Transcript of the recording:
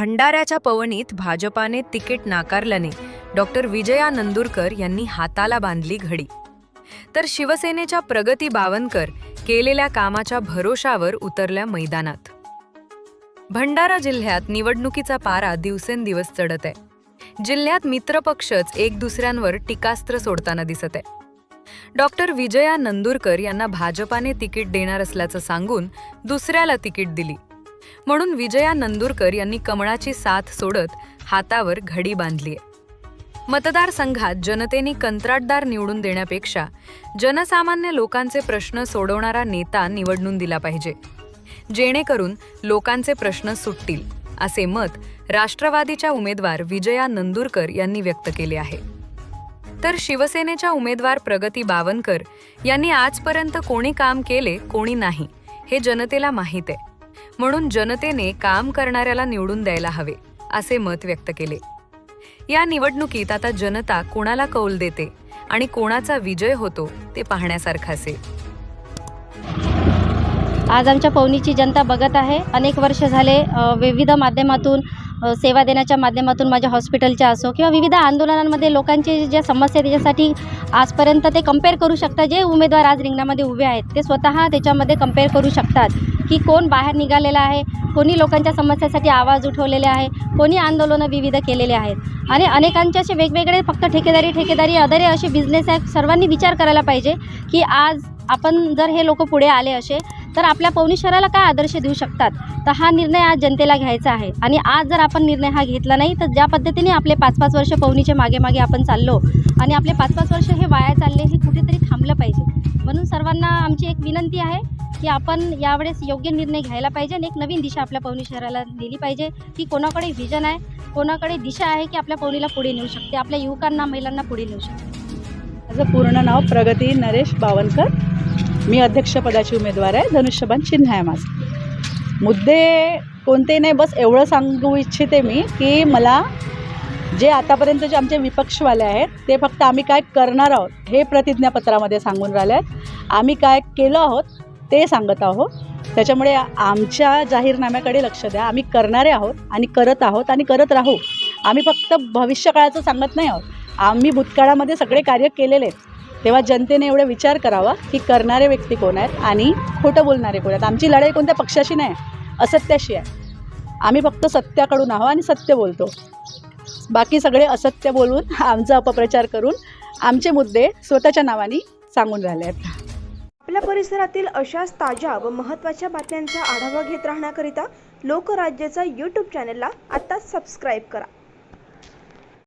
भंडाऱ्याच्या पवनीत भाजपाने तिकीट नाकारल्याने डॉक्टर विजया नंदुरकर यांनी हाताला बांधली घडी. तर शिवसेनेच्या प्रगती बावनकर केलेल्या कामाच्या भरोशावर उतरल्या मैदानात. भंडारा जिल्ह्यात निवडणुकीचा पारा दिवसेंदिवस चढत आहे. जिल्ह्यात मित्रपक्षच एक दुसऱ्यांवर टीकास्त्र सोडताना दिसत आहे. डॉक्टर विजया नंदुरकर यांना भाजपाने तिकीट देणार असल्याचं सांगून दुसऱ्याला तिकीट दिली. म्हणून विजया नंदुरकर यांनी कमळाची साथ सोडत हातावर घडी बांधलीय. मतदारसंघात जनतेने कंत्राटदार निवडून देण्यापेक्षा जनसामान्य लोकांचे प्रश्न सोडवणारा नेता निवडून दिला पाहिजे. जेणेकरून लोकांचे प्रश्न सुटतील असे मत राष्ट्रवादीच्या उमेदवार विजया नंदुरकर यांनी व्यक्त केले आहे. तर शिवसेनेच्या उमेदवार प्रगती बावनकर यांनी आजपर्यंत कोणी काम केले कोणी नाही हे जनतेला माहीत आहे. म्हणून जनतेने काम करणाऱ्याला निवडून द्यायला हवे असे मत व्यक्त केले. या निवडणुकीत आता जनता कोणाला कौल देते आणि कोणाचा विजय होतो ते पाहण्यासारखं असेल आज आमच्या पवनीची जनता बघत आहे. अनेक वर्ष झाले विविध माध्यमातून सेवा देण्याच्या माध्यमातून माझ्या हॉस्पिटलच्या असो किंवा विविध आंदोलनांमध्ये लोकांची ज्या समस्या आहे त्याच्यासाठी आजपर्यंत ते कंपेअर करू शकतात. जे उमेदवार आज रिंगणामध्ये उभे आहेत ते स्वतः त्याच्यामध्ये कंपेअर करू शकतात. की कोण बाहेर निघालेला आहे कोणी लोकांच्या समस्यासाठी आवाज उठवलेले आहे कोणी आंदोलनं विविध केलेले आहेत. आणि अनेकांचे असे वेगवेगळे फक्त ठेकेदारी ठेकेदारी अदरे असे बिझनेस आहेत. सर्वांनी विचार करायला पाहिजे की आज आपण जर हे लोक पुढे आले असे तर आपल्या पवनी शहराला काय आदर्श देऊ शकतात? तर हा निर्णय आज जनतेला घ्यायचा आहे. आणि आज जर आपण निर्णय हा घेतला नाही तर ज्या पद्धतीने आपले पाच पाच वर्ष पवनीचे मागे मागे आपण चाललो आणि आपले पाच पाच वर्ष हे वाया चालले हे कुठेतरी थांबलं पाहिजे. म्हणून सर्वांना आमची एक विनंती आहे की आपण यावेळेस योग्य निर्णय घ्यायला पाहिजे आणि एक नवीन दिशा आपल्या पवनी शहराला दिली पाहिजे की कोणाकडे व्हिजन आहे कोणाकडे दिशा आहे की आपल्या पवनीला पुढे नेऊ शकते आपल्या युवकांना महिलांना पुढे नेऊ शकते. माझं पूर्ण नाव प्रगती नरेश बावनकर. मी अध्यक्षपदाची उमेदवार आहे. धनुष्यबान चिन्ह आहे माझं. मुद्दे कोणते नाही बस एवढं सांगू इच्छिते मी की मला जे आतापर्यंत जे आमचे विपक्षवाले आहेत ते फक्त आम्ही काय करणार आहोत हे प्रतिज्ञापत्रामध्ये सांगून राहिले आहेत. आम्ही काय केलं आहोत ते सांगत आहोत. त्याच्यामुळे आमच्या जाहीरनाम्याकडे लक्ष द्या. आम्ही करणारे आहोत आणि करत आहोत आणि करत राहू. आम्ही फक्त भविष्यकाळाचं सांगत नाही आहोत. आम्ही भूतकाळामध्ये सगळे कार्य केलेले आहेत. तेव्हा जनतेने एवढा विचार करावा की करणारे व्यक्ती कोण आहेत आणि खोटं बोलणारे कोण आहेत. आमची लढाई कोणत्या पक्षाशी नाही असत्याशी आहे. आम्ही फक्त सत्याकडून आहो आणि सत्य बोलतो. बाकी सगळे असत्य बोलून आमचा अपप्रचार करून आमचे मुद्दे स्वतःच्या नावाने सांगून राहिले आहेत. आपल्या परिसरातील अशाच ताज्या व महत्त्वाच्या बातम्यांचा आढावा घेत राहण्याकरिता लोकराज्याचा यूट्यूब चॅनलला आत्ताच सबस्क्राईब करा.